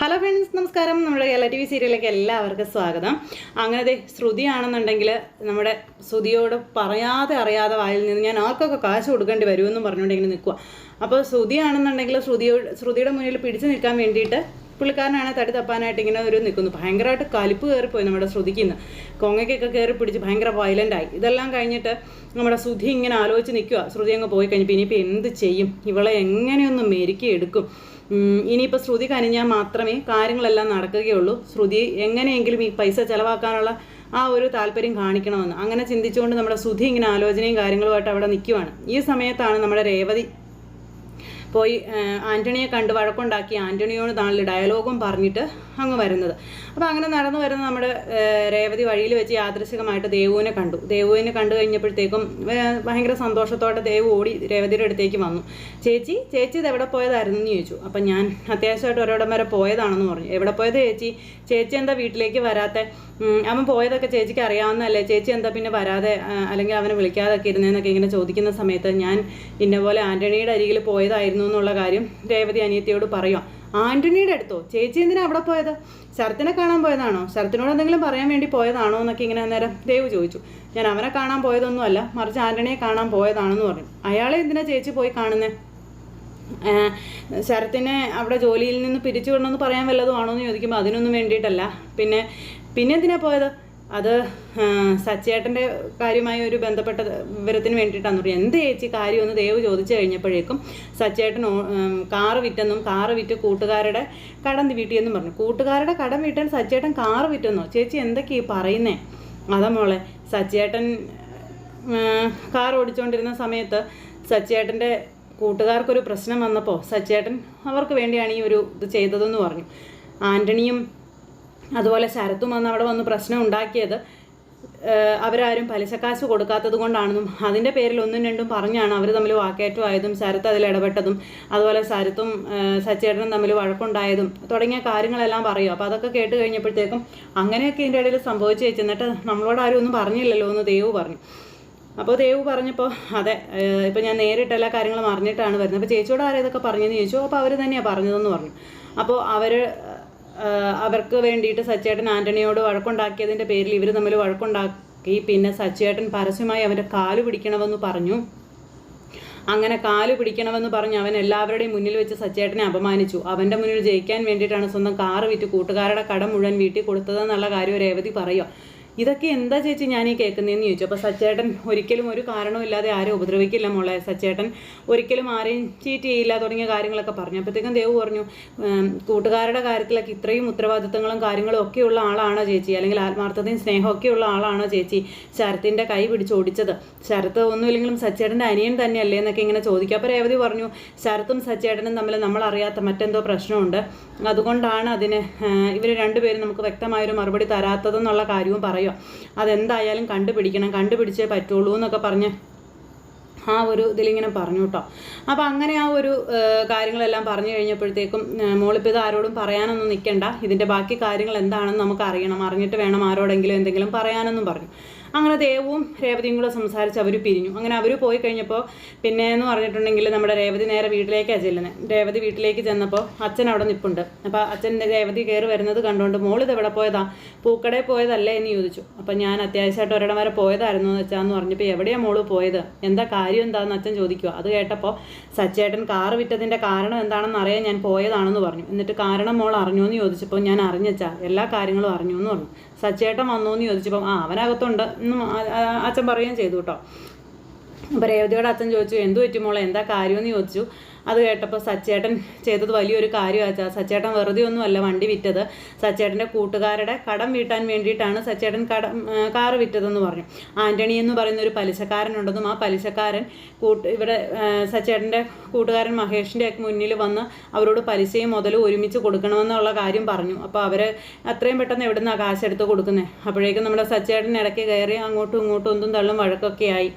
Hello friends നമസ്കാരം. നമ്മുടെ Kerala T V സീരിയലിലേക്ക് എല്ലാവർക്കും സ്വാഗതം. അങ്ങനത്തെ ശ്രുതിയാണെന്നുണ്ടെങ്കിൽ നമ്മുടെ ശ്രുതിയോട് പറയാതെ അറിയാതെ വായിൽ നിന്ന് ഞാൻ ആർക്കൊക്കെ കാശ് കൊടുക്കേണ്ടി വരുമെന്നും പറഞ്ഞുകൊണ്ട് ഇങ്ങനെ നിൽക്കുക അപ്പോൾ ശ്രുതിയാണെന്നുണ്ടെങ്കിൽ ശ്രുതിയോട് ശ്രുതിയുടെ മുന്നിൽ പിടിച്ചു നിൽക്കാൻ വേണ്ടിയിട്ട് പുള്ളിക്കാരനാണ് തടി തപ്പാനായിട്ട് ഇങ്ങനെ ഒരു നിൽക്കുന്നു. ഭയങ്കരമായിട്ട് കലിപ്പ് കയറിപ്പോയി നമ്മുടെ ശ്രുതിക്ക് ഇന്ന്. കൊങ്ങയ്ക്കൊക്കെ കയറി പിടിച്ച് ഭയങ്കര വയലന്റായി ഇതെല്ലാം കഴിഞ്ഞിട്ട് നമ്മുടെ ശ്രുതി ഇങ്ങനെ ആലോചിച്ച് നിൽക്കുക ശ്രുതി അങ്ങ് പോയി കഴിഞ്ഞപ്പോൾ ഇനിയിപ്പോൾ എന്ത് ചെയ്യും? ഇവളെ എങ്ങനെയൊന്ന് മെരുക്കി എടുക്കും? ഇനിയിപ്പോൾ ശ്രുതി കനിഞ്ഞാൽ മാത്രമേ കാര്യങ്ങളെല്ലാം നടക്കുകയുള്ളൂ. ശ്രുതി എങ്ങനെയെങ്കിലും ഈ പൈസ ചിലവാക്കാനുള്ള ആ ഒരു താല്പര്യം കാണിക്കണമെന്ന്. അങ്ങനെ ചിന്തിച്ചുകൊണ്ട് നമ്മുടെ ശ്രുതി ഇങ്ങനെ ആലോചനയും കാര്യങ്ങളുമായിട്ട് അവിടെ നിൽക്കുവാണ്. ഈ സമയത്താണ് നമ്മുടെ രേവതി പോയി ആന്റണിയെ കണ്ട് വഴക്കുണ്ടാക്കി ആന്റണിയോട് നാളിൽ ഡയലോഗും പറഞ്ഞിട്ട് അങ്ങ് വരുന്നത്. അപ്പോൾ അങ്ങനെ നടന്നു വരുന്ന നമ്മുടെ രേവതി വഴിയിൽ വെച്ച് യാദൃശികമായിട്ട് ദേവുവിനെ കണ്ടു. ദേവുവിനെ കണ്ടു കഴിഞ്ഞപ്പോഴത്തേക്കും ഭയങ്കര സന്തോഷത്തോടെ ദേവു ഓടി രേവതിയുടെ അടുത്തേക്ക് വന്നു. ചേച്ചി ചേച്ചി ഇത് എവിടെ പോയതായിരുന്നു എന്ന് ചോദിച്ചു. അപ്പം ഞാൻ അത്യാവശ്യമായിട്ട് ഒരിടം വരെ പോയതാണെന്ന് പറഞ്ഞു. എവിടെ പോയത് ചേച്ചി? ചേച്ചി എന്താ വീട്ടിലേക്ക് വരാത്ത? അവൻ പോയതൊക്കെ ചേച്ചിക്ക് അറിയാവുന്നതല്ലേ. ചേച്ചി എന്താ പിന്നെ വരാതെ അല്ലെങ്കിൽ അവനെ വിളിക്കാതൊക്കെ ഇരുന്നതെന്നൊക്കെ ഇങ്ങനെ ചോദിക്കുന്ന സമയത്ത് ഞാൻ ഇന്നപോലെ ആന്റണിയുടെ അരികിൽ പോയതായിരുന്നു എന്നുള്ള കാര്യം രേവതി അനിയത്തിയോട് പറയാം ആന്റണിയുടെ അടുത്തോ? ചേച്ചി എന്തിനാ അവിടെ പോയത്? ശരത്തിനെ കാണാൻ പോയതാണോ? ശരത്തിനോട് എന്തെങ്കിലും പറയാൻ വേണ്ടി പോയതാണോ എന്നൊക്കെ ഇങ്ങനെ അന്നേരം ദേവ് ചോദിച്ചു. ഞാൻ അവനെ കാണാൻ പോയതൊന്നുമല്ല മറിച്ച് ആന്റണിയെ കാണാൻ പോയതാണെന്ന് പറഞ്ഞു. അയാളെ എന്തിനാ ചേച്ചി പോയി കാണുന്നത് ശരത്തിനെ അവിടെ ജോലിയിൽ നിന്ന് പിരിച്ചു വിടണമെന്ന് പറയാൻ വല്ലതും ആണോ എന്ന് ചോദിക്കുമ്പോൾ അതിനൊന്നും വേണ്ടിയിട്ടല്ല. പിന്നെ പിന്നെ എന്തിനാ പോയത്? അത് സച്ചേട്ടന്റെ കാര്യമായ ഒരു ബന്ധപ്പെട്ട വിവരത്തിന് വേണ്ടിയിട്ടാന്ന് പറഞ്ഞു എന്ത് ചേച്ചി കാര്യമെന്ന് ദേവ് ചോദിച്ചു കഴിഞ്ഞപ്പോഴേക്കും സച്ചേട്ടൻ കാറ് വിറ്റെന്നും കാറ് വിറ്റ് കൂട്ടുകാരുടെ കടം വീട്ടിയെന്നും പറഞ്ഞു. കൂട്ടുകാരുടെ കടം വീട്ടാൻ സച്ചേട്ടൻ കാറ് വിറ്റെന്നോ? ചേച്ചി എന്തൊക്കെയാണ് ഈ പറയുന്നേ? അതാ മോളെ സച്ചേട്ടൻ കാർ ഓടിച്ചുകൊണ്ടിരുന്ന സമയത്ത് സച്ചേട്ടന്റെ കൂട്ടുകാർക്കൊരു പ്രശ്നം വന്നപ്പോൾ സച്ചേട്ടൻ അവർക്ക് വേണ്ടിയാണ് ഈ ഒരു ഇത് ചെയ്തതെന്ന് പറഞ്ഞു. ആന്റണിയും അതുപോലെ ശരത്തും വന്ന് അവിടെ വന്ന് പ്രശ്നം ഉണ്ടാക്കിയത് അവരാരും പലിശക്കാശ് കൊടുക്കാത്തത് കൊണ്ടാണെന്നും അതിന്റെ പേരിൽ ഒന്നും രണ്ടും പറഞ്ഞാണ് അവർ തമ്മിൽ വാക്കേറ്റമായതും ശരത്ത് അതിൽ ഇടപെട്ടതും അതുപോലെ ശരത്തും സച്ചേട്ടനും തമ്മിൽ വഴക്കുണ്ടായതും തുടങ്ങിയ കാര്യങ്ങളെല്ലാം പറയും അപ്പോൾ അതൊക്കെ കേട്ട് കഴിഞ്ഞപ്പോഴത്തേക്കും അങ്ങനെയൊക്കെ ഇതിന്റെ ഇടയിൽ സംഭവിച്ചു വെച്ചു എന്നിട്ട് നമ്മളോട് ആരും ഒന്നും പറഞ്ഞില്ലല്ലോ എന്ന് ദേവ് പറഞ്ഞു. അപ്പോൾ ദേവ് പറഞ്ഞപ്പോൾ അതെ ഇപ്പോൾ ഞാൻ നേരിട്ട് എല്ലാ കാര്യങ്ങളും അറിഞ്ഞിട്ടാണ് വരുന്നത്. അപ്പോൾ ചേച്ചിയോട് ആരാ ഇതൊക്കെ പറഞ്ഞതെന്ന് ചോദിച്ചു. അപ്പോൾ അവർ തന്നെയാണ് പറഞ്ഞതെന്ന് പറഞ്ഞു. അപ്പോൾ അവർ അവർക്ക് വേണ്ടിയിട്ട് സച്ചേട്ടൻ ആന്റണിയോട് വഴക്കുണ്ടാക്കിയതിന്റെ പേരിൽ ഇവർ തമ്മിൽ വഴക്കുണ്ടാക്കി. പിന്നെ സച്ചേട്ടൻ പരസ്യമായി അവന്റെ കാൽ പിടിക്കണമെന്ന് പറഞ്ഞു. അങ്ങനെ കാൽ പിടിക്കണമെന്ന് പറഞ്ഞ് അവൻ എല്ലാവരുടെയും മുന്നിൽ വെച്ച് സച്ചേട്ടനെ അപമാനിച്ചു. അവന്റെ മുന്നിൽ ജയിക്കാൻ വേണ്ടിയിട്ടാണ് സ്വന്തം കാറ് വിറ്റ് കൂട്ടുകാരുടെ കടം മുഴുവൻ വീട്ടിൽ കൊടുത്തതെന്നുള്ള കാര്യം രേവതി പറയുക. ഇതൊക്കെ എന്താ ചേച്ചി ഞാൻ ഈ കേൾക്കുന്നതെന്ന് ചോദിച്ചു. അപ്പോൾ സച്ചേട്ടൻ ഒരിക്കലും ഒരു കാരണവുമില്ലാതെ ആരും ഉപദ്രവിക്കില്ല മോളെ. സച്ചേട്ടൻ ഒരിക്കലും ആരെയും ചീറ്റ് ചെയ്യില്ല തുടങ്ങിയ കാര്യങ്ങളൊക്കെ പറഞ്ഞു. അപ്പോഴത്തേക്കും ദേവ് പറഞ്ഞു "ഉം, കൂട്ടുകാരുടെ കാര്യത്തിലൊക്കെ ഇത്രയും ഉത്തരവാദിത്തങ്ങളും കാര്യങ്ങളും ഒക്കെയുള്ള ആളാണോ ചേച്ചി? അല്ലെങ്കിൽ ആത്മാർത്ഥതയും സ്നേഹമൊക്കെ ഉള്ള ആളാണോ ചേച്ചി? ശരത്തിന്റെ കൈ പിടിച്ച് ഓടിച്ചത്. ശരത്ത് ഒന്നുമില്ലെങ്കിലും സച്ചേട്ടന്റെ അനിയൻ തന്നെയല്ലേ? എന്നൊക്കെ ഇങ്ങനെ ചോദിക്കുക അപ്പോൾ രേവതി പറഞ്ഞു ശരത്തും സച്ചേട്ടനും തമ്മിൽ നമ്മളറിയാത്ത മറ്റെന്തോ പ്രശ്നമുണ്ട്. അതുകൊണ്ടാണ് അതിന് ഇവർ രണ്ടുപേരും നമുക്ക് വ്യക്തമായൊരു മറുപടി തരാത്തതെന്നുള്ള കാര്യവും പറയുക അതെന്തായാലും കണ്ടുപിടിക്കണം കണ്ടുപിടിച്ചേ പറ്റുള്ളൂ എന്നൊക്കെ പറഞ്ഞ് ആ ഒരു ഇതിലിങ്ങനെ പറഞ്ഞു കേട്ടോ അപ്പോൾ അങ്ങനെ ആ ഒരു കാര്യങ്ങളെല്ലാം പറഞ്ഞു കഴിഞ്ഞപ്പോഴത്തേക്കും മോളിപ്പിത് ആരോടും പറയാനൊന്നും നിൽക്കണ്ട ഇതിന്റെ ബാക്കി കാര്യങ്ങൾ എന്താണെന്ന് നമുക്ക് അറിയണം അറിഞ്ഞിട്ട് വേണം ആരോടെങ്കിലും എന്തെങ്കിലും പറയാനെന്നും പറഞ്ഞു. അങ്ങനെ ദേവവും രേവതിയും കൂടെ സംസാരിച്ച് അവർ പിരിഞ്ഞു. അങ്ങനെ അവർ പോയി കഴിഞ്ഞപ്പോൾ പിന്നെ എന്ന് പറഞ്ഞിട്ടുണ്ടെങ്കിൽ നമ്മുടെ രേവതി നേരെ വീട്ടിലേക്കാണ് ചെല്ലുന്നത് രേവതി വീട്ടിലേക്ക് ചെന്നപ്പോൾ അച്ഛൻ അവിടെ നിൽപ്പുണ്ട് അപ്പോൾ അച്ഛൻ രേവതി കയറി വരുന്നത് കണ്ടുകൊണ്ട് മോളിത് എവിടെ പോയതാ? പൂക്കടയിൽ പോയതല്ലേ എന്ന് ചോദിച്ചു. അപ്പം ഞാൻ അത്യാവശ്യമായിട്ട് ഒരിടം വരെ പോയതായിരുന്നു എന്ന് വെച്ചാന്ന് പറഞ്ഞപ്പോൾ എവിടെയാണ് മോൾ പോയത്? എന്താ കാര്യം എന്താണെന്ന് അച്ഛൻ ചോദിക്കുക അത് കേട്ടപ്പോൾ സച്ചേട്ടൻ കാറ് വിറ്റതിന്റെ കാരണം എന്താണെന്ന് അറിയാൻ ഞാൻ പോയതാണെന്ന് പറഞ്ഞു. എന്നിട്ട് കാരണം മോൾ അറിഞ്ഞു എന്ന് ചോദിച്ചപ്പോൾ ഞാൻ അറിഞ്ഞച്ചാ. എല്ലാ കാര്യങ്ങളും അറിഞ്ഞു എന്ന് പറഞ്ഞു. സച്ചേട്ടൻ വന്നു എന്ന് ചോദിച്ചപ്പോൾ ആ അവനകത്തുണ്ട്. എന്നും അച്ഛൻ പറയുകയും ചെയ്തു കേട്ടോ. അപ്പോൾ രേവതിയുടെ അച്ഛൻ ചോദിച്ചു എന്തു പറ്റി മോളെ? എന്താ കാര്യമെന്ന് ചോദിച്ചു. അത് കേട്ടപ്പോൾ സച്ചേട്ടൻ ചെയ്തത് വലിയൊരു കാര്യമാച്ചാൽ സച്ചേട്ടൻ വെറുതെ ഒന്നുമല്ല വണ്ടി വിറ്റത്. സച്ചേട്ടന്റെ കൂട്ടുകാരുടെ കടം വീട്ടാൻ വേണ്ടിയിട്ടാണ് സച്ചേട്ടൻ കടം കാറ് വിറ്റതെന്ന് പറഞ്ഞു. ആന്റണി എന്ന് പറയുന്ന ഒരു പലിശക്കാരനുണ്ടെന്നും ആ പലിശക്കാരൻ കൂട്ട് ഇവിടെ സച്ചേട്ടന്റെ കൂട്ടുകാരൻ മഹേഷിന്റെ ഒക്കെ മുന്നിൽ വന്ന് അവരോട് പലിശയും മുതലും ഒരുമിച്ച് കൊടുക്കണമെന്നുള്ള കാര്യം പറഞ്ഞു. അപ്പോൾ അവർ അത്രയും പെട്ടെന്ന് എവിടെ നിന്നാണ് കാശെടുത്ത് കൊടുക്കുന്നത് അപ്പോഴേക്കും നമ്മുടെ സച്ചേട്ടൻ ഇടയ്ക്ക് കയറി അങ്ങോട്ടും ഇങ്ങോട്ടും ഒന്നും തള്ളും വഴക്കൊക്കെ ആയി.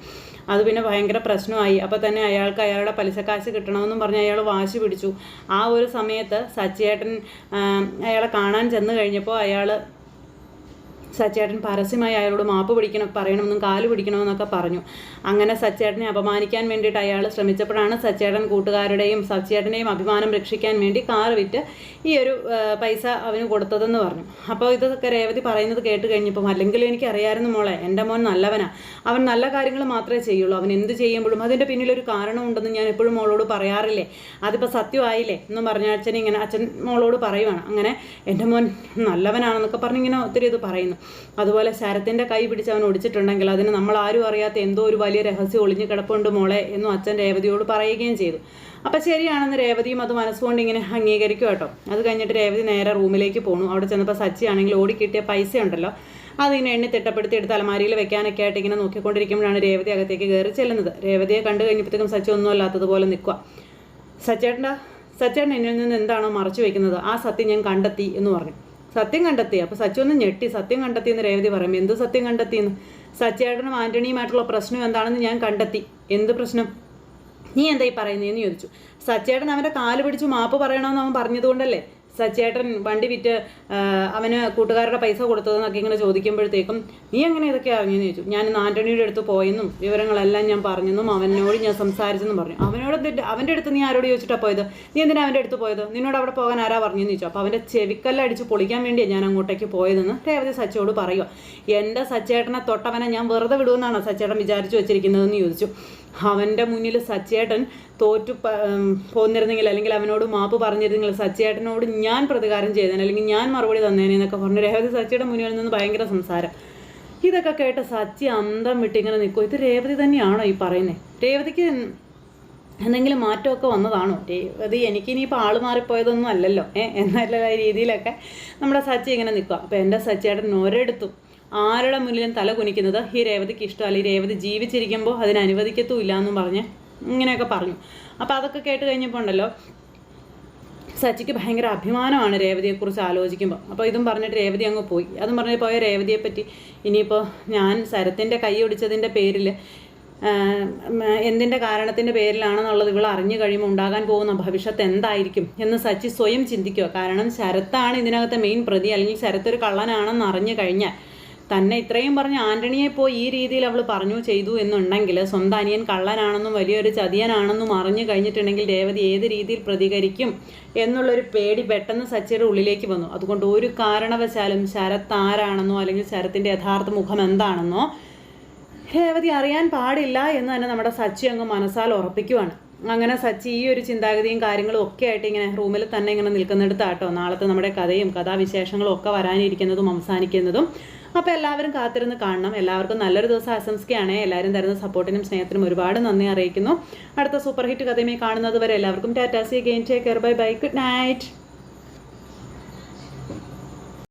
അത് പിന്നെ ഭയങ്കര പ്രശ്നമായി. അപ്പോൾ തന്നെ അയാൾക്ക് അയാളുടെ പലിശക്കാശ് കിട്ടണമെന്നും പറഞ്ഞ് അയാൾ വാശി പിടിച്ചു. ആ ഒരു സമയത്ത് സച്ചിയേട്ടൻ അയാളെ കാണാൻ ചെന്ന് കഴിഞ്ഞപ്പോൾ അയാൾ സച്ചേട്ടൻ പരസ്യമായി അയാളോട് മാപ്പ് പിടിക്കണം പറയണമെന്നും കാൽ പിടിക്കണമെന്നൊക്കെ പറഞ്ഞു. അങ്ങനെ സച്ചേട്ടനെ അപമാനിക്കാൻ വേണ്ടിയിട്ട് അയാൾ ശ്രമിച്ചപ്പോഴാണ് സച്ചേട്ടൻ കൂട്ടുകാരുടെയും സച്ചേട്ടനെയും അഭിമാനം രക്ഷിക്കാൻ വേണ്ടി കാറ് വിറ്റ് ഈ ഒരു പൈസ അവന് കൊടുത്തതെന്ന് പറഞ്ഞു. അപ്പോൾ ഇതൊക്കെ രേവതി പറയുന്നത് കേട്ട് കഴിഞ്ഞപ്പം അല്ലെങ്കിൽ എനിക്ക് അറിയാമായിരുന്നു മോളെ എന്റെ മോൻ നല്ലവനാ. അവൻ നല്ല കാര്യങ്ങൾ മാത്രമേ ചെയ്യുള്ളൂ. അവൻ എന്ത് ചെയ്യുമ്പോഴും അതിന്റെ പിന്നിലൊരു കാരണമുണ്ടെന്ന് ഞാൻ എപ്പോഴും മോളോട് പറയാറില്ലേ? അതിപ്പോൾ സത്യമായില്ലേ? എന്നും പറഞ്ഞ അച്ഛൻ ഇങ്ങനെ അച്ഛൻ മോളോട് പറയുവാണ്. അങ്ങനെ എന്റെ മോൻ നല്ലവനാണെന്നൊക്കെ പറഞ്ഞ് ഇങ്ങനെ ഒത്തിരി ഇത് പറയുന്നു. അതുപോലെ ശരത്തിന്റെ കൈ പിടിച്ച് അവൻ ഒടിച്ചിട്ടുണ്ടെങ്കിൽ അതിന് നമ്മൾ ആരും അറിയാത്ത എന്തോ ഒരു വലിയ രഹസ്യം ഒളിഞ്ഞു കിടപ്പുണ്ട് മോളെ എന്നും അച്ഛൻ രേവതിയോട് പറയുകയും ചെയ്തു. അപ്പം ശരിയാണെന്ന് രേവതിയും അത് മനസ്സുകൊണ്ട് ഇങ്ങനെ അംഗീകരിക്കും കേട്ടോ. അത് കഴിഞ്ഞിട്ട് രേവതി നേരെ റൂമിലേക്ക് പോണു. അവിടെ ചെന്നപ്പോൾ സച്ചിയാണെങ്കിൽ ഓടി കിട്ടിയ പൈസ ഉണ്ടല്ലോ. അതിങ്ങനെ എണ്ണി തിട്ടപ്പെടുത്തി എടുത്ത് അലമാരിയിൽ വെക്കാനൊക്കെ ആയിട്ട് ഇങ്ങനെ നോക്കിക്കൊണ്ടിരിക്കുമ്പോഴാണ് രേവതി അകത്തേക്ക് കയറി ചെല്ലുന്നത്. രേവതിയെ കണ്ടു കഴിഞ്ഞപ്പോഴത്തേക്കും സച്ചി ഒന്നും അല്ലാത്തതുപോലെ നിൽക്കുക സച്ചേട്ടന്റെ സച്ചേട്ടൻ എന്നിൽ നിന്ന് എന്താണോ മറച്ചു വെക്കുന്നത്? ആ സത്യം ഞാൻ കണ്ടെത്തി എന്ന് പറഞ്ഞു. സത്യം കണ്ടെത്തി. അപ്പോൾ സച്ചു ഒന്ന് ഞെട്ടി. സത്യം കണ്ടെത്തി എന്ന് രേവതി പറയും. എന്ത് സത്യം കണ്ടെത്തിയെന്ന് സച്ചേട്ടനും ആന്റണിയുമായിട്ടുള്ള പ്രശ്നം എന്താണെന്ന് ഞാൻ കണ്ടെത്തി. എന്ത് പ്രശ്നം? നീ എന്തായി പറയുന്നതെന്ന് ചോദിച്ചു. സച്ചേട്ടൻ അവന്റെ കാൽ പിടിച്ചു മാപ്പ് പറയണമെന്ന് അവൻ പറഞ്ഞതുകൊണ്ടല്ലേ? സച്ചേട്ടൻ വണ്ടി വിറ്റ് അവന് കൂട്ടുകാരുടെ പൈസ കൊടുത്തതെന്നൊക്കെ ഇങ്ങനെ ചോദിക്കുമ്പോഴത്തേക്കും നീ എങ്ങനെ ഇതൊക്കെ അറിഞ്ഞെന്ന് ചോദിച്ചു? ഞാൻ ആന്റണിയുടെ അടുത്ത് പോയെന്നും വിവരങ്ങളെല്ലാം ഞാൻ പറഞ്ഞെന്നും അവനോട് ഞാൻ സംസാരിച്ചെന്നും പറഞ്ഞു. അവനോട് അവന്റെ അടുത്ത് നീ ആരോട് ചോദിച്ചിട്ടാണ് പോയത്? നീ എന്തിനാ അവന്റെ അടുത്ത് പോയത്? നിന്നോട് അവിടെ പോകാൻ ആരാ പറഞ്ഞെന്ന് ചോദിച്ചു. അപ്പോൾ അവന്റെ ചെവിക്കല്ല അടിച്ച് പൊളിക്കാൻ വേണ്ടിയാണ് ഞാൻ അങ്ങോട്ടേക്ക് പോയതെന്ന് രേവതി സച്ചയോട് പറയുക എന്റെ സച്ചേട്ടനെ തൊട്ടവനെ ഞാൻ വെറുതെ വിടുമെന്നാണ് സച്ചേട്ടൻ വിചാരിച്ചു വെച്ചിരിക്കുന്നതെന്ന് ചോദിച്ചു. അവന്റെ മുന്നിൽ സച്ചേട്ടൻ തോറ്റു പോന്നിരുന്നെങ്കിൽ അല്ലെങ്കിൽ അവനോട് മാപ്പ് പറഞ്ഞിരുന്നെങ്കിൽ സച്ചേട്ടനോട് ഞാൻ പ്രതികാരം ചെയ്തേനെ അല്ലെങ്കിൽ ഞാൻ മറുപടി തന്നേനെ എന്നൊക്കെ പറഞ്ഞു രേവതി സച്ചിയുടെ മുന്നിൽ നിന്ന് ഭയങ്കര സംസാരം. ഇതൊക്കെ കേട്ട സച്ചി അന്തം വിട്ടിങ്ങനെ നിൽക്കും ഇത് രേവതി തന്നെയാണോ ഈ പറയുന്നത് രേവതിക്ക് എന്തെങ്കിലും മാറ്റമൊക്കെ വന്നതാണോ? രേവതി എനിക്കിനിയിപ്പോൾ ആൾ മാറിപ്പോയതൊന്നും അല്ലല്ലോ. ഏഹ് എന്നുള്ള രീതിയിലൊക്കെ നമ്മുടെ സച്ചി ഇങ്ങനെ നിൽക്കുക അപ്പോൾ എന്റെ സച്ചിയേട്ടൻ ഒരിടത്തും ആരുടെ മുന്നിലും തല കുനിക്കുന്നത്? ഈ രേവതിക്ക് ഇഷ്ടമല്ല. ഈ രേവതി ജീവിച്ചിരിക്കുമ്പോൾ അതിന് ഇല്ല എന്നും പറഞ്ഞ് ഇങ്ങനെയൊക്കെ പറഞ്ഞു. അപ്പോൾ അതൊക്കെ കേട്ട് കഴിഞ്ഞപ്പോൾ ഉണ്ടല്ലോ സച്ചിക്ക് ഭയങ്കര അഭിമാനമാണ് രേവതിയെക്കുറിച്ച് ആലോചിക്കുമ്പോൾ അപ്പോൾ ഇതും പറഞ്ഞിട്ട് രേവതി അങ്ങ് പോയി. അതും പറഞ്ഞ് പോയ രേവതിയെ പറ്റി ഇനിയിപ്പോൾ ഞാൻ ശരത്തിന്റെ കൈ ഒടിച്ചതിന്റെ പേരിൽ എന്തിന്റെ കാരണത്തിന്റെ പേരിലാണെന്നുള്ളത് ഇവൾ അറിഞ്ഞു കഴിയുമ്പോൾ ഉണ്ടാകാൻ പോകുന്ന ഭവിഷ്യത്ത് എന്തായിരിക്കും എന്ന് സച്ചി സ്വയം ചിന്തിക്കുക. കാരണം ശരത്താണ് ഇതിനകത്തെ മെയിൻ പ്രതി. അല്ലെങ്കിൽ ശരത്ത് ഒരു കള്ളനാണെന്ന് അറിഞ്ഞു കഴിഞ്ഞാൽ തന്നെ ഇത്രയും പറഞ്ഞ് ആന്റണിയെ പോയി ഈ രീതിയിൽ അവൾ പറഞ്ഞു ചെയ്തു എന്നുണ്ടെങ്കിൽ സ്വന്തം അനിയൻ കള്ളനാണെന്നും വലിയൊരു ചതിയനാണെന്നും അറിഞ്ഞു കഴിഞ്ഞിട്ടുണ്ടെങ്കിൽ രേവതി ഏത് രീതിയിൽ പ്രതികരിക്കും എന്നുള്ളൊരു പേടി പെട്ടെന്ന് സച്ചിയുടെ ഉള്ളിലേക്ക് വന്നു. അതുകൊണ്ട് ഒരു കാരണവശാലും ശരത്ത് ആരാണെന്നോ അല്ലെങ്കിൽ ശരത്തിന്റെ യഥാർത്ഥ മുഖം എന്താണെന്നോ രേവതി അറിയാൻ പാടില്ല എന്ന് തന്നെ നമ്മുടെ സച്ചി അങ്ങ് മനസ്സാൽ ഉറപ്പിക്കുവാണ്. അങ്ങനെ സച്ചി ഈ ഒരു ചിന്താഗതിയും കാര്യങ്ങളും ഒക്കെ ആയിട്ട് ഇങ്ങനെ റൂമിൽ തന്നെ ഇങ്ങനെ നിൽക്കുന്നിടത്താട്ടോ നാളത്തെ നമ്മുടെ കഥയും കഥാവിശേഷങ്ങളും ഒക്കെ വരാനിരിക്കുന്നതും അവസാനിക്കുന്നതും. അപ്പോൾ എല്ലാവരും കാത്തിരുന്ന് കാണണം. എല്ലാവർക്കും നല്ലൊരു ദിവസം ആശംസിക്കുകയാണ്. എല്ലാവരും തരുന്ന സപ്പോർട്ടിനും സ്നേഹത്തിനും ഒരുപാട് നന്ദി അറിയിക്കുന്നു. അടുത്ത സൂപ്പർ ഹിറ്റ് കഥയുമായി കാണുന്നത് വരെ എല്ലാവർക്കും ടാറ്റാസി gain. Take care bye bye good night